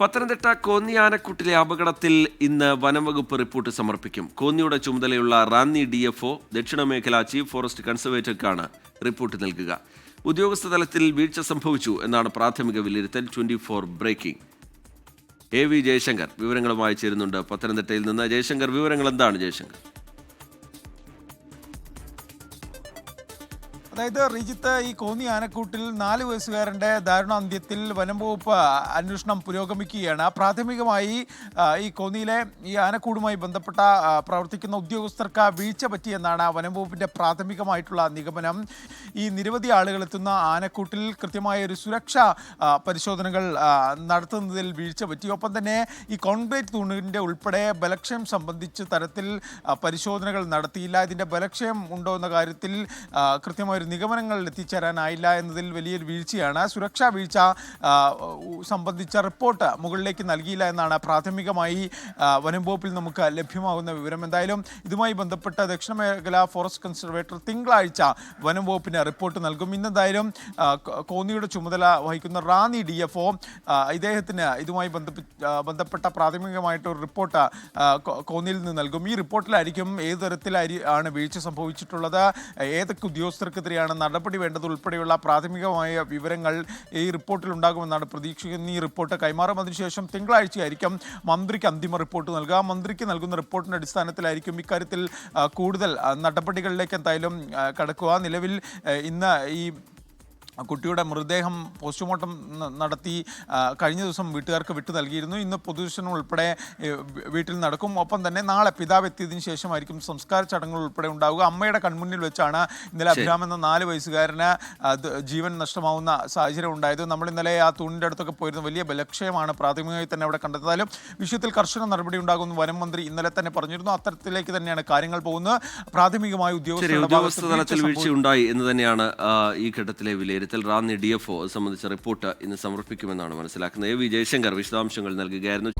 പത്തനംതിട്ട കോന്നി ആനക്കൂട്ടിലെ അപകടത്തിൽ ഇന്ന് വനംവകുപ്പ് റിപ്പോർട്ട് സമർപ്പിക്കും. കോന്നിയുടെ ചുമതലയുള്ള റാന്നി ഡി എഫ് ഒ ദക്ഷിണ മേഖല ചീഫ് ഫോറസ്റ്റ് കൺസർവേറ്റർക്കാണ് റിപ്പോർട്ട് നൽകുക. ഉദ്യോഗസ്ഥ തലത്തിൽ വീഴ്ച സംഭവിച്ചു എന്നാണ് പ്രാഥമിക വിലയിരുത്തൽ twenty four breaking. A V Jayashankar വിവരങ്ങളുമായി ചേരുന്നുണ്ട്. പത്തനംതിട്ടയിൽ നിന്ന് ജയശങ്കർ വിവരങ്ങൾ എന്താണ് ജയശങ്കർ? അതായത് റിജിത്ത് ഈ കോന്നി ആനക്കൂട്ടിൽ നാല് വയസ്സുകാരന്റെ ദാരുണാന്ത്യത്തിൽ വനം വകുപ്പ് അന്വേഷണം പുരോഗമിക്കുകയാണ്. പ്രാഥമികമായി ഈ കോന്നിയിലെ ഈ ആനക്കൂടുമായി ബന്ധപ്പെട്ട പ്രവർത്തിക്കുന്ന ഉദ്യോഗസ്ഥർക്ക് വീഴ്ച പറ്റിയെന്നാണ് വനം വകുപ്പിന്റെ പ്രാഥമികമായിട്ടുള്ള നിഗമനം. ഈ നിരവധി ആളുകൾ എത്തുന്ന ആനക്കൂട്ടിൽ കൃത്യമായ ഒരു സുരക്ഷാ പരിശോധനകൾ നടത്തുന്നതിൽ വീഴ്ച പറ്റി. ഒപ്പം തന്നെ ഈ കോൺക്രീറ്റ് തൂണിന്റെ ഉൾപ്പെടെ ബലക്ഷയം സംബന്ധിച്ച് തരത്തിൽ പരിശോധനകൾ നടത്തിയില്ല. ഇതിന്റെ ബലക്ഷയം ഉണ്ടോ എന്ന കാര്യത്തിൽ കൃത്യമായ ഒരു നിഗമനങ്ങളിൽ എത്തിച്ചേരാനായില്ല എന്നതിൽ വലിയൊരു വീഴ്ചയാണ്. സുരക്ഷാ വീഴ്ച സംബന്ധിച്ച റിപ്പോർട്ട് മുകളിലേക്ക് നൽകിയില്ല എന്നാണ് പ്രാഥമികമായി വനംവകുപ്പിൽ വനം വകുപ്പിൽ നമുക്ക് ലഭ്യമാകുന്ന വിവരം. എന്തായാലും ഇതുമായി ബന്ധപ്പെട്ട ദക്ഷിണ മേഖല ഫോറസ്റ്റ് കൺസർവേറ്റർ തിങ്കളാഴ്ച വനം വകുപ്പിന് റിപ്പോർട്ട് നൽകും. ഇന്നെന്തായാലും കോന്നിയുടെ ചുമതല വഹിക്കുന്ന റാന്നി ഡി എഫ് ഒ ഇദ്ദേഹത്തിന് ഇതുമായി ബന്ധപ്പെ- ബന്ധപ്പെട്ട പ്രാഥമികമായിട്ട് ഒരു റിപ്പോർട്ട് കോന്നിയിൽ നിന്ന് നൽകും. ഈ റിപ്പോർട്ടിലായിരിക്കും ഏത് തരത്തിലായി ആണ് വീഴ്ച സംഭവിച്ചിട്ടുള്ളത്. ഏതൊക്കെ ഉദ്യോഗസ്ഥർക്കെതിരെയാണ് നടപടി വേണ്ടത് ഉൾപ്പെടെയുള്ള പ്രാഥമികമായ വിവരങ്ങൾ ഈ റിപ്പോർട്ടിൽ ഉണ്ടാകുമെന്നാണ് പ്രതീക്ഷിക്കുന്ന. ഈ റിപ്പോർട്ട് കൈമാറും. ശേഷം തിങ്കളാഴ്ചയായിരിക്കും മന്ത്രിക്ക് അന്തിമ റിപ്പോർട്ട് നൽകുക. മന്ത്രിക്ക് നൽകുന്ന റിപ്പോർട്ടിന്റെ അടിസ്ഥാനത്തിലായിരിക്കും ഇക്കാര്യത്തിൽ കൂടുതൽ നടപടികളിലേക്ക് എന്തായാലും കടക്കുക. നിലവിൽ ഇന്ന് ഈ കുട്ടിയുടെ മൃതദേഹം പോസ്റ്റ്മോർട്ടം നടത്തി കഴിഞ്ഞ ദിവസം വീട്ടുകാർക്ക് വിട്ടു നൽകിയിരുന്നു. ഇന്ന് പൊതുദർശനം ഉൾപ്പെടെ വീട്ടിൽ നടക്കും. ഒപ്പം തന്നെ നാളെ പിതാവ് എത്തിയതിനു ശേഷമായിരിക്കും സംസ്കാര ചടങ്ങുകൾ ഉൾപ്പെടെ ഉണ്ടാവുക. അമ്മയുടെ കൺമുന്നിൽ വെച്ചാണ് ഇന്നലെ അഭിരാം എന്ന നാല് വയസ്സുകാരന് ജീവൻ നഷ്ടമാവുന്ന സാഹചര്യം ഉണ്ടായത്. നമ്മൾ ഇന്നലെ ആ തൂണിന്റെ അടുത്തൊക്കെ പോയിരുന്നു. വലിയ ബലക്ഷയമാണ് പ്രാഥമികമായി തന്നെ അവിടെ കണ്ടെത്താലും വിഷയത്തിൽ കർശന നടപടി ഉണ്ടാകുമെന്ന് വനം മന്ത്രി ഇന്നലെ തന്നെ പറഞ്ഞിരുന്നു. അത്തരത്തിലേക്ക് തന്നെയാണ് കാര്യങ്ങൾ പോകുന്നത്. പ്രാഥമികമായി ഉദ്യോഗസ്ഥ ഉദ്യോഗസ്ഥ തലത്തിൽ വീഴ്ച ഉണ്ടായി എന്ന് തന്നെയാണ് ഈ ഘട്ടത്തിലെ വിലയിരുത്തൽ റാന്നി ഡി എഫ് ഒ സംബന്ധിച്ച റിപ്പോർട്ട് ഇന്ന് സമർപ്പിക്കുമെന്നാണ് മനസ്സിലാക്കുന്നത്. എ വി ജയശങ്കർ വിശദാംശങ്ങൾ നൽകുകയായിരുന്നു.